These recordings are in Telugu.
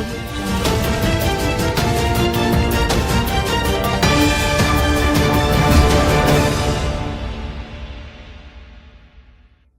Thank you.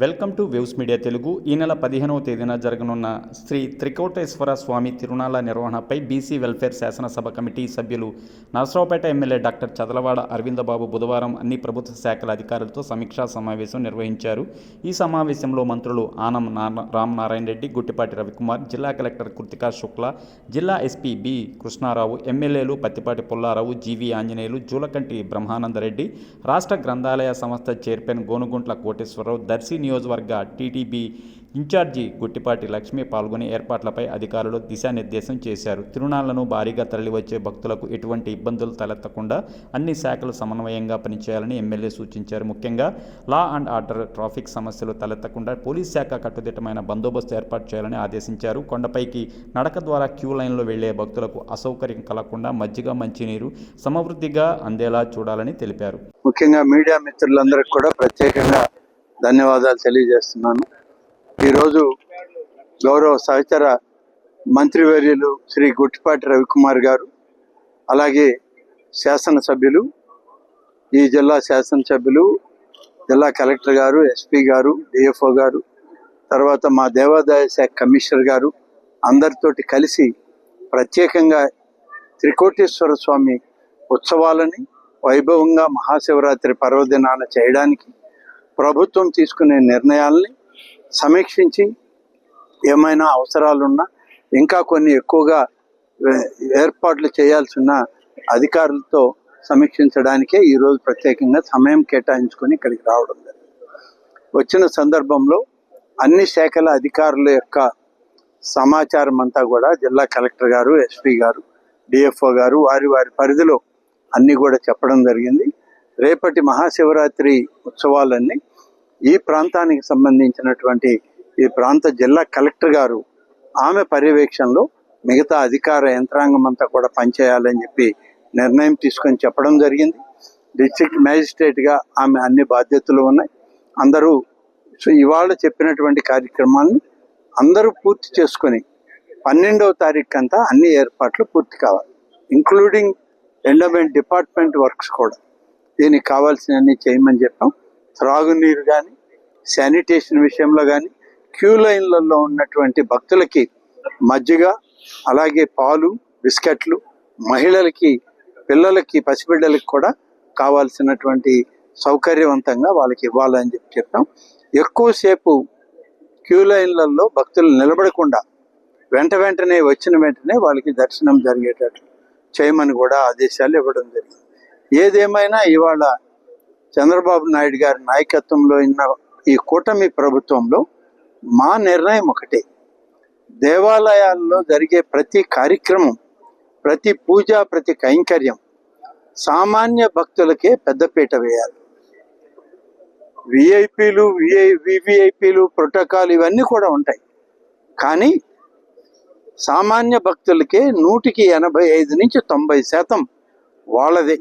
Welcome to views media Telugu. ఈ నెల పదిహేనవ తేదీన జరగనున్న శ్రీ త్రికోటేశ్వర స్వామి తిరుణాల నిర్వహణపై బీసీ వెల్ఫేర్ శాసనసభ కమిటీ సభ్యులు నరసరావుపేట ఎమ్మెల్యే డాక్టర్ చదలవాడ అరవిందబాబు బుధవారం అన్ని ప్రభుత్వ శాఖల అధికారులతో సమీక్షా సమావేశం నిర్వహించారు. ఈ సమావేశంలో మంత్రులు ఆనం నార- రామనారాయణ రెడ్డి గుట్టిపాటి రవికుమార్ జిల్లా కలెక్టర్ కృతికా శుక్లా జిల్లా ఎస్పీ బి కృష్ణారావు ఎమ్మెల్యేలు పత్తిపాటి పుల్లారావు జీవి ఆంజనేయులు జూలకంటి బ్రహ్మానందరెడ్డి రాష్ట్ర గ్రంథాలయ సంస్థ చైర్మన్ గోనుగుంట్ల కోటేశ్వరరావు దర్శి నియోజకవర్గ టీటీబీ ఇన్ఛార్జి గుట్టిపాటి లక్ష్మి పాల్గొని ఏర్పాట్లపై అధికారులు దిశానిర్దేశం చేశారు. తిరునాళ్ళను భారీగా తరలివచ్చే భక్తులకు ఎటువంటి ఇబ్బందులు తలెత్తకుండా అన్ని శాఖలు సమన్వయంగా పనిచేయాలని ఎమ్మెల్యే సూచించారు. ముఖ్యంగా లా అండ్ ఆర్డర్ ట్రాఫిక్ సమస్యలు తలెత్తకుండా పోలీస్ శాఖ కట్టుదిట్టమైన బందోబస్తు ఏర్పాటు చేయాలని ఆదేశించారు. కొండపైకి నడక ద్వారా క్యూ లైన్లో వెళ్ళే భక్తులకు అసౌకర్యం కలగకుండా మజ్జిగ మంచినీరు సమవృద్ధిగా అందేలా చూడాలని తెలిపారు. ముఖ్యంగా మీడియా మిత్రులందరికీ కూడా ప్రత్యేకంగా ధన్యవాదాలు తెలియజేస్తున్నాను. ఈరోజు గౌరవ సహచర మంత్రివర్యులు శ్రీ గుట్టిపాటి రవికుమార్ గారు అలాగే శాసనసభ్యులు ఈ జిల్లా శాసనసభ్యులు జిల్లా కలెక్టర్ గారు ఎస్పీ గారు డిఎఫ్ఓ గారు తర్వాత మా దేవాదాయ శాఖ కమిషనర్ గారు అందరితోటి కలిసి ప్రత్యేకంగా త్రికోటేశ్వర స్వామి ఉత్సవాలని వైభవంగా మహాశివరాత్రి పర్వదినాన చేయడానికి ప్రభుత్వం తీసుకునే నిర్ణయాల్ని సమీక్షించి ఏమైనా అవసరాలున్నా ఇంకా కొన్ని ఎక్కువగా ఏర్పాట్లు చేయాల్సి ఉన్న అధికారులతో సమీక్షించడానికే ఈరోజు ప్రత్యేకంగా సమయం కేటాయించుకొని ఇక్కడికి రావడం జరిగింది. వచ్చిన సందర్భంలో అన్ని శాఖల అధికారుల యొక్క సమాచారం అంతా కూడా జిల్లా కలెక్టర్ గారు ఎస్పీ గారు డిఎఫ్ఓ గారు వారి వారి పరిధిలో అన్నీ కూడా చెప్పడం జరిగింది. రేపటి మహాశివరాత్రి ఉత్సవాలన్నీ ఈ ప్రాంతానికి సంబంధించినటువంటి ఈ ప్రాంత జిల్లా కలెక్టర్ గారు ఆమె పర్యవేక్షణలో మిగతా అధికార యంత్రాంగం అంతా కూడా పనిచేయాలని చెప్పి నిర్ణయం తీసుకొని చెప్పడం జరిగింది. డిస్ట్రిక్ట్ మ్యాజిస్ట్రేట్గా ఆమె అన్ని బాధ్యతలు ఉన్నాయి. అందరూ సో ఇవాళ చెప్పినటువంటి కార్యక్రమాన్ని అందరూ పూర్తి చేసుకొని పన్నెండవ తారీఖు అంతా అన్ని ఏర్పాట్లు పూర్తి కావాలి. ఇంక్లూడింగ్ ఎండమెంట్ డిపార్ట్మెంట్ వర్క్స్ కూడా. దీనికి కావాల్సినవన్నీ చేయమని చెప్పాం. త్రాగునీరు కానీ శానిటేషన్ విషయంలో కానీ క్యూ లైన్లలో ఉన్నటువంటి భక్తులకి మజ్జిగ అలాగే పాలు బిస్కెట్లు మహిళలకి పిల్లలకి పసిబిడ్డలకి కూడా కావాల్సినటువంటి సౌకర్యవంతంగా వాళ్ళకి ఇవ్వాలని చెప్పి చెప్పాం. ఎక్కువసేపు క్యూ లైన్లలో భక్తులు నిలబడకుండా వెంట వెంటనే వచ్చిన వెంటనే వాళ్ళకి దర్శనం జరిగేటట్లు చేయమని కూడా ఆదేశాలు ఇవ్వడం జరిగింది. ఏదేమైనా ఇవాళ చంద్రబాబు నాయుడు గారి నాయకత్వంలో ఉన్న ఈ కూటమి ప్రభుత్వంలో మా నిర్ణయం ఒకటే. దేవాలయాల్లో జరిగే ప్రతి కార్యక్రమం ప్రతి పూజ ప్రతి కైంకర్యం సామాన్య భక్తులకే పెద్దపీట వేయాలి. విఐపీలు విఐ వివిఐపీలు ప్రోటోకాల్ ఇవన్నీ కూడా ఉంటాయి. కానీ సామాన్య భక్తులకే నూటికి ఎనభై ఐదు నుంచి తొంభై శాతం వాళ్ళదే.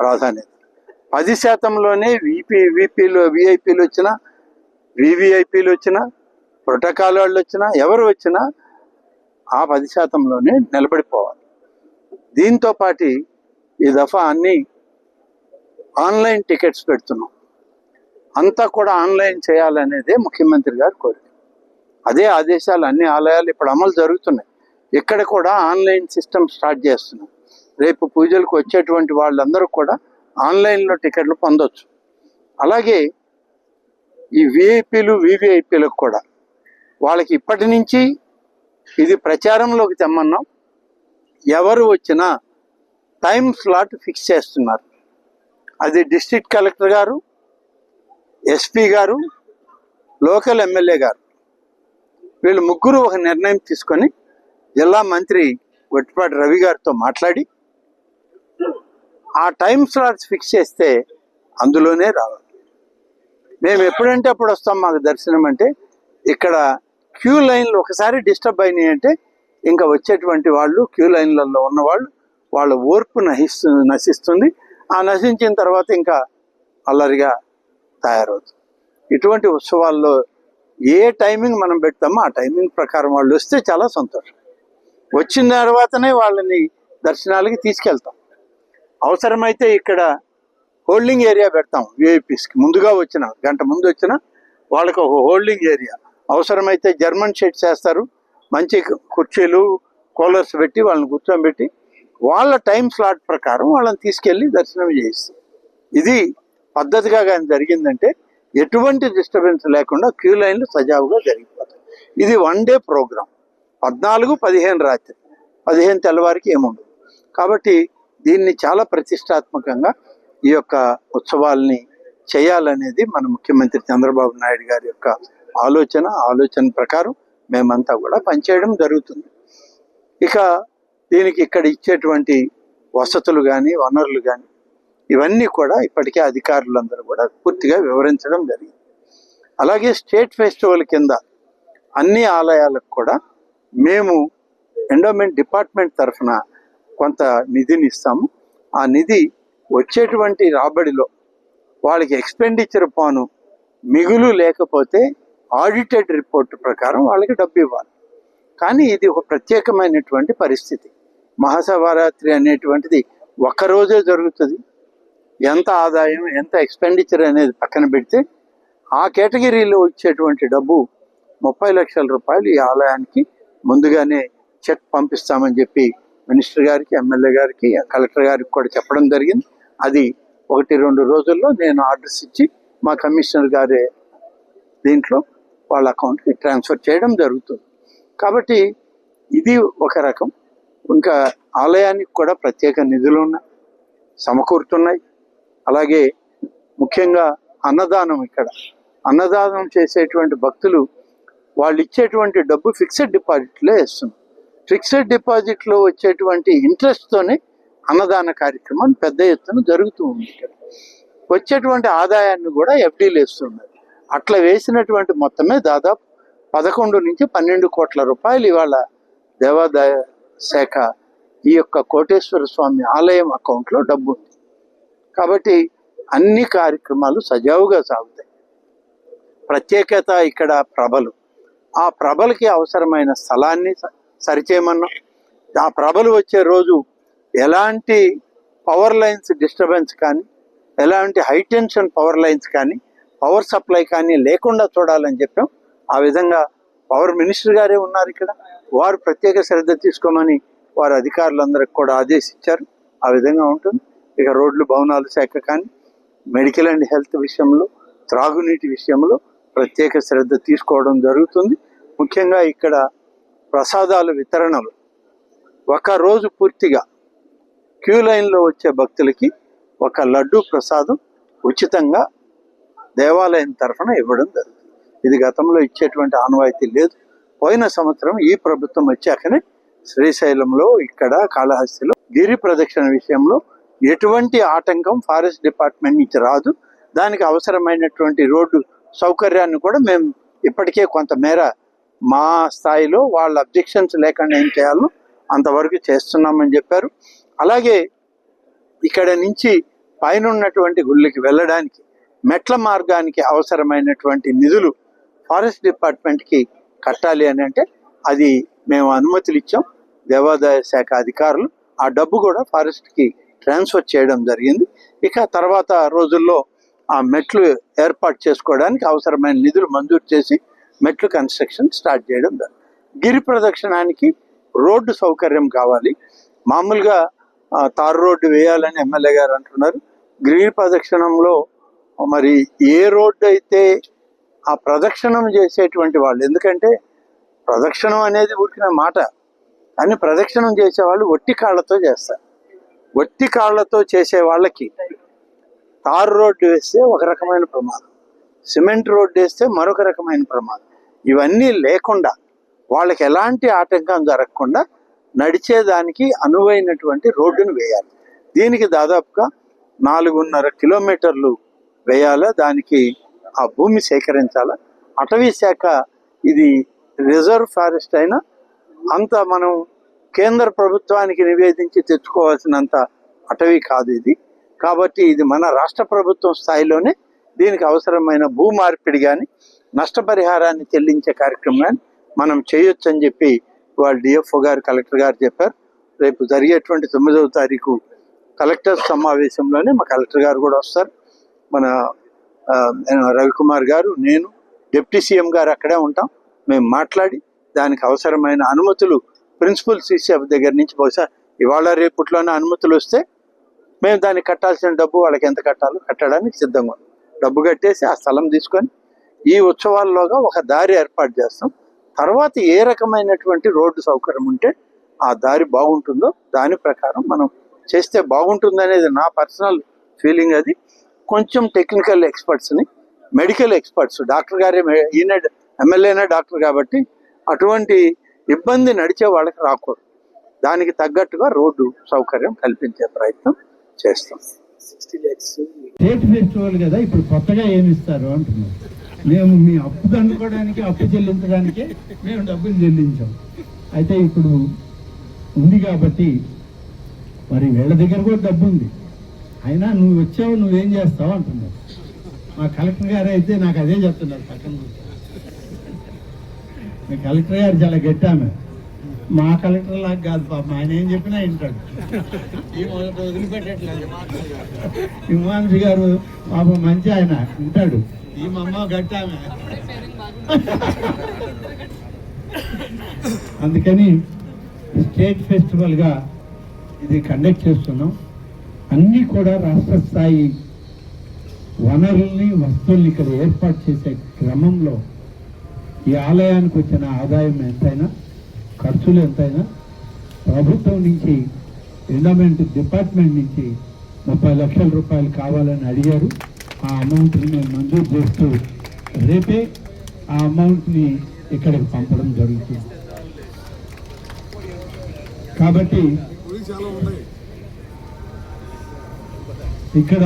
ప్రాధాన్యత. పది శాతంలోనే విపి విపిలు విఐపీలు వచ్చినా వివిఐపీలు వచ్చినా ప్రోటోకాల్ వాళ్ళు వచ్చినా ఎవరు వచ్చినా ఆ పది శాతంలోనే నిలబడిపోవాలి. దీంతో పాటు ఈ దఫా అన్ని ఆన్లైన్ టికెట్స్ పెడుతున్నాం. అంతా కూడా ఆన్లైన్ చేయాలనేదే ముఖ్యమంత్రి గారు కోరిక. అదే ఆదేశాలు అన్ని ఆలయాలు ఇప్పుడు అమలు జరుగుతున్నాయి. ఇక్కడ కూడా ఆన్లైన్ సిస్టమ్ స్టార్ట్ చేస్తున్నాం. రేపు పూజలకు వచ్చేటువంటి వాళ్ళందరూ కూడా ఆన్లైన్లో టికెట్లు పొందొచ్చు. అలాగే ఈ విఐపీలు వివిఐపీలకు కూడా వాళ్ళకి ఇప్పటి నుంచి ఇది ప్రచారంలోకి తెమ్మన్నాం. ఎవరు వచ్చినా టైం స్లాట్ ఫిక్స్ చేస్తున్నారు. అది డిస్ట్రిక్ట్ కలెక్టర్ గారు ఎస్పీ గారు లోకల్ ఎమ్మెల్యే గారు. వీళ్ళు ముగ్గురు ఒక నిర్ణయం తీసుకొని జిల్లా మంత్రి గొట్టిపాటి రవి గారితో మాట్లాడి ఆ టైం స్లాట్స్ ఫిక్స్ చేస్తే అందులోనే రావాలి. మేము ఎప్పుడంటే అప్పుడు వస్తాం మాకు దర్శనం అంటే ఇక్కడ క్యూ లైన్లు ఒకసారి డిస్టర్బ్ అయినాయి అంటే ఇంకా వచ్చేటువంటి వాళ్ళు క్యూ లైన్లలో ఉన్నవాళ్ళు వాళ్ళ ఓర్పు నశిస్తు నశిస్తుంది. ఆ నశించిన తర్వాత ఇంకా అల్లరిగా తయారవుతుంది. ఇటువంటి ఉత్సవాల్లో ఏ టైమింగ్ మనం పెడతామో ఆ టైమింగ్ ప్రకారం వాళ్ళు వస్తే చాలా సంతోషం. వచ్చిన తర్వాతనే వాళ్ళని దర్శనాలకి తీసుకెళ్తాం. అవసరమైతే ఇక్కడ హోల్డింగ్ ఏరియా పెడతాం విఐపీస్కి ముందుగా వచ్చిన గంట ముందు వచ్చిన వాళ్ళకి ఒక హోల్డింగ్ ఏరియా. అవసరమైతే జర్మన్ షీట్స్ వేస్తారు మంచి కుర్చీలు కూలర్స్ పెట్టి వాళ్ళని కూర్చోబెట్టి వాళ్ళ టైం స్లాట్ ప్రకారం వాళ్ళని తీసుకెళ్ళి దర్శనం చేయిస్తాం ఇది పద్ధతిగా కానీ జరిగిందంటే ఎటువంటి డిస్టర్బెన్స్ లేకుండా క్యూ లైన్లు సజావుగా జరిగిపోతాయి. ఇది వన్ డే ప్రోగ్రామ్ పద్నాలుగు పదిహేను రాత్రి. పదిహేను తెల్లవారికి ఏముండదు. కాబట్టి దీన్ని చాలా ప్రతిష్టాత్మకంగా ఈ యొక్క ఉత్సవాల్ని చేయాలనేది మన ముఖ్యమంత్రి చంద్రబాబు నాయుడు గారి యొక్క ఆలోచన ఆలోచన ప్రకారం మేమంతా కూడా పనిచేయడం జరుగుతుంది. ఇక దీనికి ఇక్కడ ఇచ్చేటువంటి వసతులు కానీ వనరులు కానీ ఇవన్నీ కూడా ఇప్పటికే అధికారులందరూ కూడా పూర్తిగా వివరించడం జరిగింది. అలాగే స్టేట్ ఫెస్టివల్ కింద అన్ని ఆలయాలకు కూడా మేము ఎండోమెంట్ డిపార్ట్మెంట్ తరఫున కొంత నిధిని ఇస్తాము. ఆ నిధి వచ్చేటువంటి రాబడిలో వాళ్ళకి ఎక్స్పెండిచర్ పాను మిగులు లేకపోతే ఆడిటెడ్ రిపోర్ట్ ప్రకారం వాళ్ళకి డబ్బు ఇవ్వాలి. కానీ ఇది ఒక ప్రత్యేకమైనటువంటి పరిస్థితి. మహాశివరాత్రి అనేటువంటిది ఒక్క రోజే జరుగుతుంది. ఎంత ఆదాయం ఎంత ఎక్స్పెండిచర్ అనేది పక్కన పెడితే ఆ కేటగిరీలో వచ్చేటువంటి డబ్బు ముప్పై లక్షల రూపాయలు ఈ ఆలయానికి ముందుగానే చెక్ పంపిస్తామని చెప్పి మినిస్టర్ గారికి ఎమ్మెల్యే గారికి కలెక్టర్ గారికి కూడా చెప్పడం జరిగింది. అది ఒకటి రెండు రోజుల్లో నేను ఆర్డర్స్ ఇచ్చి మా కమిషనర్ గారే దీంట్లో వాళ్ళ అకౌంట్కి ట్రాన్స్ఫర్ చేయడం జరుగుతుంది. కాబట్టి ఇది ఒక రకం. ఇంకా ఆలయానికి కూడా ప్రత్యేక నిధులు ఉన్నాయి సమకూరుతున్నాయి. అలాగే ముఖ్యంగా అన్నదానం ఇక్కడ. అన్నదానం చేసేటువంటి భక్తులు వాళ్ళు ఇచ్చేటువంటి డబ్బు ఫిక్స్డ్ డిపాజిట్లో వేస్తున్నారు. ఫిక్స్డ్ డిపాజిట్లో వచ్చేటువంటి ఇంట్రెస్ట్తోనే అన్నదాన కార్యక్రమం పెద్ద ఎత్తున జరుగుతూ ఉంది. ఇక్కడ వచ్చేటువంటి ఆదాయాన్ని కూడా ఎఫ్డీలు వేస్తున్నారు. అట్లా వేసినటువంటి మొత్తమే దాదాపు పదకొండు నుంచి పన్నెండు కోట్ల రూపాయలు ఇవాళ దేవాదాయ శాఖ ఈ యొక్క కోటేశ్వర స్వామి ఆలయం అకౌంట్లో డబ్బు ఉంది. కాబట్టి అన్ని కార్యక్రమాలు సజావుగా సాగుతాయి. ప్రత్యేకత ఇక్కడ ప్రభలు ఆ ప్రభలకి అవసరమైన స్థలాన్ని సరిచేయమన్నాం? ఆ ప్రభలు వచ్చే రోజు ఎలాంటి పవర్ లైన్స్ డిస్టర్బెన్స్ కానీ ఎలాంటి హై టెన్షన్ పవర్ లైన్స్ కానీ పవర్ సప్లై కానీ లేకుండా చూడాలని చెప్పాం. ఆ విధంగా పవర్ మినిస్టర్ గారే ఉన్నారు ఇక్కడ. వారు ప్రత్యేక శ్రద్ధ తీసుకోమని వారు అధికారులందరికి కూడా ఆదేశించారు. ఆ విధంగా ఉంటుంది. ఇక రోడ్లు భవనాల శాఖ కానీ మెడికల్ అండ్ హెల్త్ విషయంలో త్రాగునీటి విషయంలో ప్రత్యేక శ్రద్ధ తీసుకోవడం జరుగుతుంది. ముఖ్యంగా ఇక్కడ ప్రసాదాలు వితరణలు ఒక రోజు పూర్తిగా క్యూ లైన్లో వచ్చే భక్తులకి ఒక లడ్డు ప్రసాదం ఉచితంగా దేవాలయం తరఫున ఇవ్వడం జరుగుతుంది. ఇది గతంలో ఇచ్చేటువంటి ఆనవాయితీ లేదు. పోయిన సంవత్సరం ఈ ప్రభుత్వం వచ్చాకనే శ్రీశైలంలో ఇక్కడ కాళహస్తిలో గిరి ప్రదక్షిణ విషయంలో ఎటువంటి ఆటంకం ఫారెస్ట్ డిపార్ట్మెంట్ నుంచి రాదు. దానికి అవసరమైనటువంటి రోడ్డు సౌకర్యాన్ని కూడా మేము ఇప్పటికే కొంతమేర మా స్థాయిలో వాళ్ళ అబ్జెక్షన్స్ లేకుండా ఏం చేయాలో అంతవరకు చేస్తున్నామని చెప్పారు. అలాగే ఇక్కడ నుంచి పైన ఉన్నటువంటి గుళ్ళకి వెళ్ళడానికి మెట్ల మార్గానికి అవసరమైనటువంటి నిధులు ఫారెస్ట్ డిపార్ట్మెంట్కి కట్టాలి అని అంటే అది మేము అనుమతులు ఇచ్చాం. దేవాదాయ శాఖ అధికారులు ఆ డబ్బు కూడా ఫారెస్ట్కి ట్రాన్స్ఫర్ చేయడం జరిగింది. ఇక తర్వాత రోజుల్లో ఆ మెట్లు ఏర్పాటు చేసుకోవడానికి అవసరమైన నిధులు మంజూరు చేసి మెట్లు కన్స్ట్రక్షన్ స్టార్ట్ చేయడం గిరి ప్రదక్షిణానికి రోడ్డు సౌకర్యం కావాలి. మామూలుగా తారు రోడ్డు వేయాలని ఎమ్మెల్యే గారు అంటున్నారు. గిరి ప్రదక్షిణంలో మరి ఏ రోడ్డు అయితే ఆ ప్రదక్షిణం చేసేటువంటి వాళ్ళు ఎందుకంటే ప్రదక్షిణం అనేది ఊరికిన మాట కానీ ప్రదక్షిణం చేసేవాళ్ళు ఒట్టి కాళ్ళతో చేస్తారు. ఒట్టి కాళ్ళతో చేసే వాళ్ళకి తారు రోడ్డు వేస్తే ఒక రకమైన ప్రమాదం. సిమెంట్ రోడ్డు వేస్తే మరొక రకమైన ప్రమాదం. ఇవన్నీ లేకుండా వాళ్ళకి ఎలాంటి ఆటంకం జరగకుండా నడిచేదానికి అనువైనటువంటి రోడ్డును వేయాలి. దీనికి దాదాపుగా నాలుగున్నర కిలోమీటర్లు వేయాలా? దానికి ఆ భూమి సేకరించాలా? అటవీ శాఖ ఇది రిజర్వ్ ఫారెస్ట్ అయినా అంత మనం కేంద్ర ప్రభుత్వానికి నివేదించి తెచ్చుకోవాల్సినంత అటవీ కాదు ఇది. కాబట్టి ఇది మన రాష్ట్ర ప్రభుత్వం స్థాయిలోనే దీనికి అవసరమైన భూ మార్పిడి కానీ నష్టపరిహారాన్ని చెల్లించే కార్యక్రమాన్ని మనం చేయొచ్చు అని చెప్పి వాళ్ళు డిఎఫ్ఓ గారు కలెక్టర్ గారు చెప్పారు. రేపు జరిగేటువంటి తొమ్మిదవ తారీఖు కలెక్టర్ సమావేశంలోనే మా కలెక్టర్ గారు కూడా వస్తారు. మన రవికుమార్ గారు నేను డిప్యూటీ సీఎం గారు అక్కడే ఉంటాం. మేము మాట్లాడి దానికి అవసరమైన అనుమతులు ప్రిన్సిపల్ సీసీఎఫ్ దగ్గర నుంచి బహుశా ఇవాళ రేపట్లోనే అనుమతులు వస్తే మేము దానికి కట్టాల్సిన డబ్బు వాళ్ళకి ఎంత కట్టాలో కట్టడానికి సిద్ధంగా డబ్బు కట్టేసి ఆ స్థలం తీసుకొని ఈ ఉత్సవాల్లోగా ఒక దారి ఏర్పాటు చేస్తాం. తర్వాత ఏ రకమైనటువంటి రోడ్డు సౌకర్యం ఉంటే ఆ దారి బాగుంటుందో దాని ప్రకారం మనం చేస్తే బాగుంటుంది అనేది నా పర్సనల్ ఫీలింగ్ అది. కొంచెం టెక్నికల్ ఎక్స్పర్ట్స్ని మెడికల్ ఎక్స్పర్ట్స్ డాక్టర్ గారే ఈయన ఎమ్మెల్యేనే డాక్టర్ కాబట్టి అటువంటి ఇబ్బంది నడిచే వాళ్ళకి రాకూడదు. దానికి తగ్గట్టుగా రోడ్డు సౌకర్యం కల్పించే ప్రయత్నం చేస్తాం. స్టేట్ ఫెస్టివల్ కదా ఇప్పుడు కొత్తగా ఏమి ఇస్తారు అంటున్నారు. మేము మీ అప్పు కనుక్కోవడానికి అప్పు చెల్లించడానికే మేము డబ్బులు చెల్లించాం. అయితే ఇప్పుడు ఉంది కాబట్టి మరి వీళ్ళ దగ్గర కూడా డబ్బు ఉంది. అయినా నువ్వు వచ్చావు నువ్వేం చేస్తావు అంటున్నారు. మా కలెక్టర్ గారు అయితే నాకు అదే చెప్తున్నారు పక్కన. మీ కలెక్టర్ గారు చాలా గట్టామె మా కలెక్టర్ లాగా కాదు పాపం ఆయన ఏం చెప్పినా వింటాడు. వదిలిపెట్టట్లేదు హిమాంశు గారు పాపం మంచి ఆయన ఉంటాడు. ఈ మమ్మ గట్టామే అందుకని స్టేట్ ఫెస్టివల్గా ఇది కండక్ట్ చేస్తున్నాం. అన్నీ కూడా రాష్ట్ర స్థాయి వనరుల్ని వస్తువుల్ని ఇక్కడ ఏర్పాటు చేసే క్రమంలో ఈ ఆలయానికి వచ్చిన ఆదాయం ఎంతైనా ఖర్చులు ఎంతైనా ప్రభుత్వం నుంచి ఎండమెంట్ డిపార్ట్మెంట్ నుంచి ముప్పై లక్షల రూపాయలు కావాలని అడిగారు. ఆ అమౌంట్ని మేము మంజూరు చేస్తూ రేపే ఆ అమౌంట్ని ఇక్కడికి పంపడం జరుగుతుంది. కాబట్టి ఇక్కడ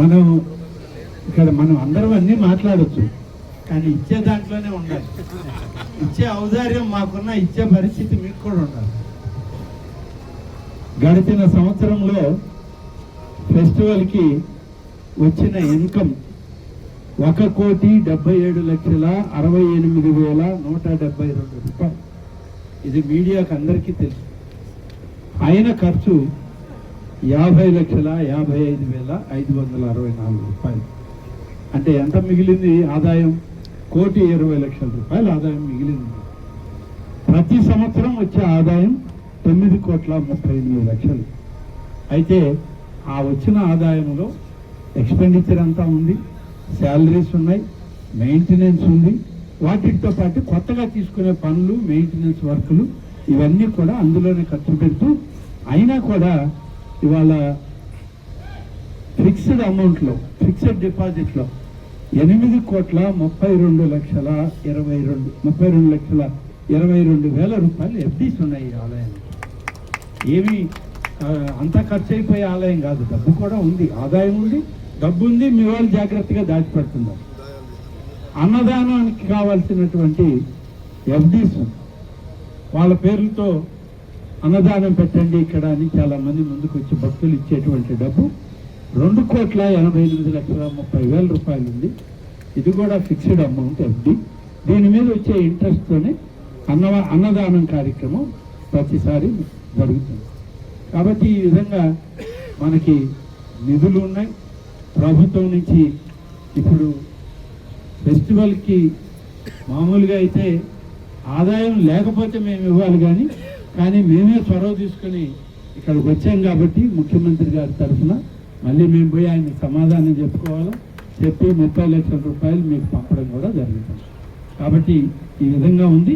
మనం ఇక్కడ మనం అందరం అన్నీ మాట్లాడచ్చు కానీ ఇచ్చే దాంట్లోనే ఉండాలి. ఇచ్చే ఔదార్యం మాకున్న ఇచ్చే పరిస్థితి మీకు కూడా ఉండాలి. గడిచిన సంవత్సరంలో ఫెస్టివల్కి వచ్చిన ఇన్కమ్ ఒక కోటి డెబ్బై ఏడు లక్షల అరవై ఎనిమిది వేల నూట డెబ్బై రెండు రూపాయలు. ఇది మీడియాకు అందరికీ తెలుసు. అయిన ఖర్చు యాభై లక్షల యాభై ఐదు వేల ఐదు వందల అరవై నాలుగు రూపాయలు. అంటే ఎంత మిగిలింది ఆదాయం? కోటి ఇరవై లక్షల రూపాయలు ఆదాయం మిగిలింది. ప్రతి సంవత్సరం వచ్చే ఆదాయం తొమ్మిది కోట్ల ముప్పై ఎనిమిది లక్షలు. అయితే ఆ వచ్చిన ఆదాయంలో ఎక్స్పెండిచర్ అంతా ఉంది శాలరీస్ ఉన్నాయి మెయింటెనెన్స్ ఉంది. వాటితో పాటు కొత్తగా తీసుకునే పనులు మెయింటెనెన్స్ వర్కులు ఇవన్నీ కూడా అందులోనే ఖర్చు పెడుతూ అయినా కూడా ఇవాళ ఫిక్స్డ్ అమౌంట్లో ఫిక్స్డ్ డిపాజిట్లో ఎనిమిది కోట్ల ముప్పై రెండు లక్షల ఇరవై రెండు ముప్పై రెండు లక్షల ఇరవై రెండు వేల రూపాయలు ఎఫ్డీస్ ఉన్నాయి ఈ ఆలయానికి ఏమి అంతా ఖర్చు అయిపోయే ఆలయం కాదు. డబ్బు కూడా ఉంది. ఆదాయం ఉంది డబ్బు ఉంది మీ వాళ్ళు జాగ్రత్తగా దాచిపెడుతున్నారు. అన్నదానానికి కావాల్సినటువంటి ఎఫ్డీస్ వాళ్ళ పేర్లతో అన్నదానం పెట్టండి ఇక్కడ అని చాలామంది ముందుకు వచ్చి భక్తులు ఇచ్చేటువంటి డబ్బు. రెండు కోట్ల ఎనభై ఎనిమిది లక్షల ముప్పై వేల రూపాయలు ఉంది. ఇది కూడా ఫిక్స్డ్ అమౌంట్ ఎఫ్డి. దీని మీద వచ్చే ఇంట్రెస్ట్తోనే అన్న అన్నదానం కార్యక్రమం ప్రతిసారి జరుగుతుంది కాబట్టి ఈ విధంగా మనకి నిధులు ఉన్నాయి. ప్రభుత్వం నుంచి ఇప్పుడు ఫెస్టివల్కి మామూలుగా అయితే ఆదాయం లేకపోతే మేము ఇవ్వాలి కానీ కానీ మేమే చొరవ తీసుకొని ఇక్కడికి వచ్చాం కాబట్టి ముఖ్యమంత్రి గారి తరఫున మళ్ళీ మేము పోయి ఆయన సమాధానం చెప్పుకోవాలా? చెప్పి ముప్పై లక్షల రూపాయలు మీకు పంపడం కూడా జరుగుతుంది. కాబట్టి ఈ విధంగా ఉంది.